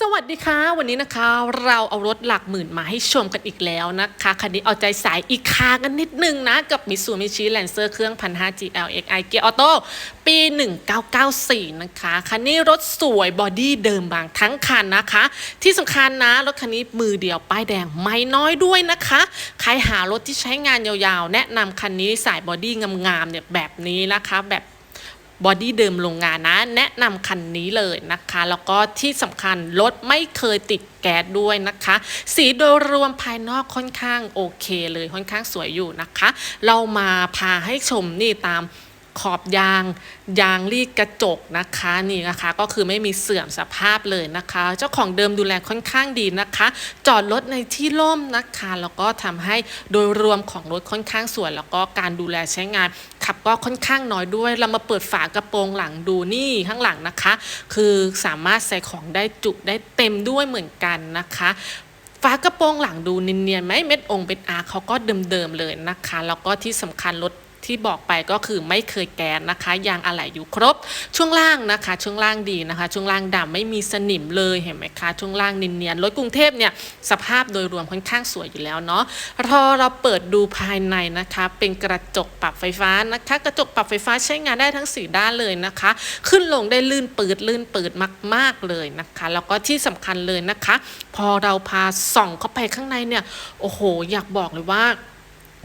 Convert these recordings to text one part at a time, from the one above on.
สวัสดีค่ะ วันนี้นะคะเราเอารถหลักหมื่นมาให้ชมกันอีกแล้วนะคะคันนี้เอาใจสายอีกคากันนิดนึงนะ กับ Mitsubishi Lancer เครื่อง 1,500 GLXI เกียร์ออโต้ปี 1994 นะคะ คันนี้รถสวยบอดี้เดิมบางทั้งคันนะคะ ที่สำคัญนะ รถคันนี้มือเดียวป้ายแดงไม่น้อยด้วยนะคะ ใครหารถที่ใช้งานยาวๆ แนะนำคันนี้สายบอดี้งามๆเนี่ยแบบนี้นะคะแบบ บอดี้เดิมโรงงานนะ แนะนำคันนี้เลยนะคะ แล้วก็ที่สำคัญรถไม่เคยติดแก๊สด้วยนะคะ สีโดยรวมภายนอกค่อนข้างโอเคเลยค่อนข้างสวยอยู่นะคะ เรามาพาให้ชมนี่ตาม ขอบยาง ยางรีดกระจกนะคะนี่นะคะ ก็คือไม่มีเสื่อมสภาพเลยนะคะ เจ้าของเดิมดูแลค่อนข้างดีนะคะ จอดรถในที่ร่มนะคะแล้วก็ทำให้โดยรวมของรถค่อนข้างสวยแล้วก็การดูแลใช้งาน ขับก็ค่อนข้างน้อยด้วย เรามาเปิดฝากระโปรงหลังดูนี่ข้างหลังนะคะ คือสามารถใส่ของได้จุได้เต็มด้วยเหมือนกันนะคะฝากระโปรงหลังดูเนียนๆไหมเม็ดองค์เป็นอาเขาก็เดิมๆเลยนะคะ แล้วก็ที่สำคัญรถ ที่บอกไปก็คือไม่เคยแกนนะคะยางอะไหล่อยู่ครบ ช่วงล่างนะคะ ช่วงล่างดีนะคะ ช่วงล่างดำไม่มีสนิมเลยเห็นไหมคะช่วงล่างเนียนๆรถกรุงเทพเนี่ยสภาพโดยรวมค่อนข้างสวยอยู่แล้วเนาะพอเราเปิดดูภายในนะคะ เป็นกระจกปรับไฟฟ้านะคะ กระจกปรับไฟฟ้าใช้งานได้ทั้งสี่ด้านเลยนะคะ ขึ้นลงได้ลื่นปืดลื่นปืดมาก ๆเลยนะคะแล้วก็ที่สำคัญเลยนะคะ พอเราพาส่องเข้าไปข้างในเนี่ยโอ้โห อยากบอกเลยว่า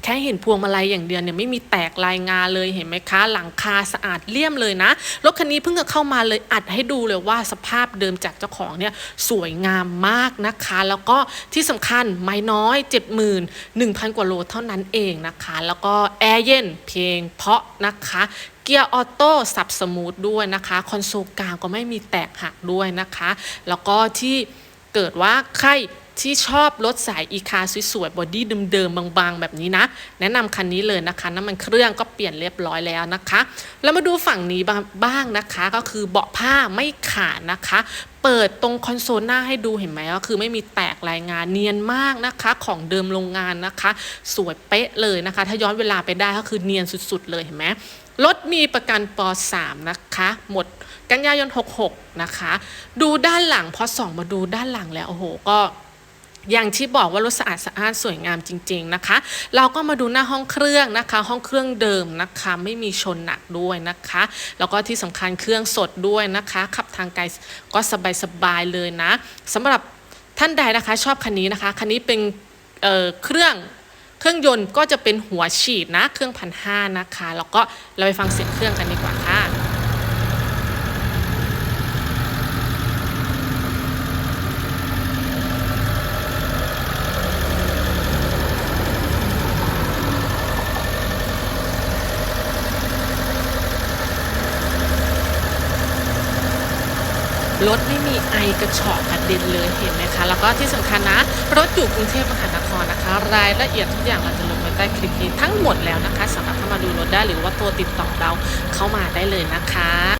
แค่เห็นพวงมาลัยอย่างเดียวเนี่ยไม่มีแตกลายงาเลยเห็นไหมคะ หลังคาสะอาดเลี่ยมเลยนะ รถคันนี้เพิ่งจะเข้ามาเลยอัดให้ดูเลยว่าสภาพเดิมจากเจ้าของเนี่ยสวยงามมากนะคะ แล้วก็ที่สำคัญไม่น้อย 71,000 กว่าโลเท่านั้นเองนะคะ แล้วก็แอร์เย็นเพลงเพาะนะคะเกียร์ออโต้สับสมูทด้วยนะคะ คอนโซลกลางก็ไม่มีแตกหักด้วยนะคะ แล้วก็ที่เกิดว่าใคร ที่ชอบรถสายอีคาสวยๆบอดี้เดิมๆบางๆ แบบนี้นะ แนะนำคันนี้เลยนะคะน้ำมันเครื่องก็เปลี่ยนเรียบร้อยแล้วนะคะ แล้วมาดูฝั่งนี้บ้างนะคะ ก็คือเบาะผ้าไม่ขาดนะคะเปิดตรงคอนโซลหน้าให้ดูเห็นไหมก็คือไม่มีแตกรายงานเนียนมากนะคะ ของเดิมโรงงานนะคะ สวยเป๊ะเลยนะคะ ถ้าย้อนเวลาไปได้ก็คือเนียนสุดๆ เลยเห็นไหมรถมีประกันป .3 นะคะ หมดกันยายน 66 นะคะ ดูด้านหลังพอส่องมาดูด้านหลังแล้ว โอ้โห ก็ อย่างที่บอกว่ารถสะอาดสะอ้านสวยงามจริง ๆนะคะ เราก็มาดูหน้าห้องเครื่องนะคะ ห้องเครื่องเดิมนะคะ ไม่มีชนหนักด้วยนะคะ แล้วก็ที่สำคัญเครื่องสดด้วยนะคะ ขับทางไกลก็สบายๆเลยนะสำหรับท่านใดนะคะชอบคันนี้นะคะ คันนี้เป็นเเครื่องเครื่องยนต์ก็จะเป็นหัวฉีดนะ เครื่องพันห้านะคะ แล้วก็เราไปฟังเสียงเครื่องกันดีกว่าค่ะ รถไม่มีไอกระฉอกกระเด็นเลยเห็นไหมคะ แล้วก็ที่สำคัญนะ รถอยู่กรุงเทพมหานครนะคะ รายละเอียดทุกอย่างเราจะลงไว้ใต้คลิปนี้ทั้งหมดแล้วนะคะสามารถเข้ามาดูรถได้หรือว่าตัวติดต่อเราเข้ามาได้เลยนะคะ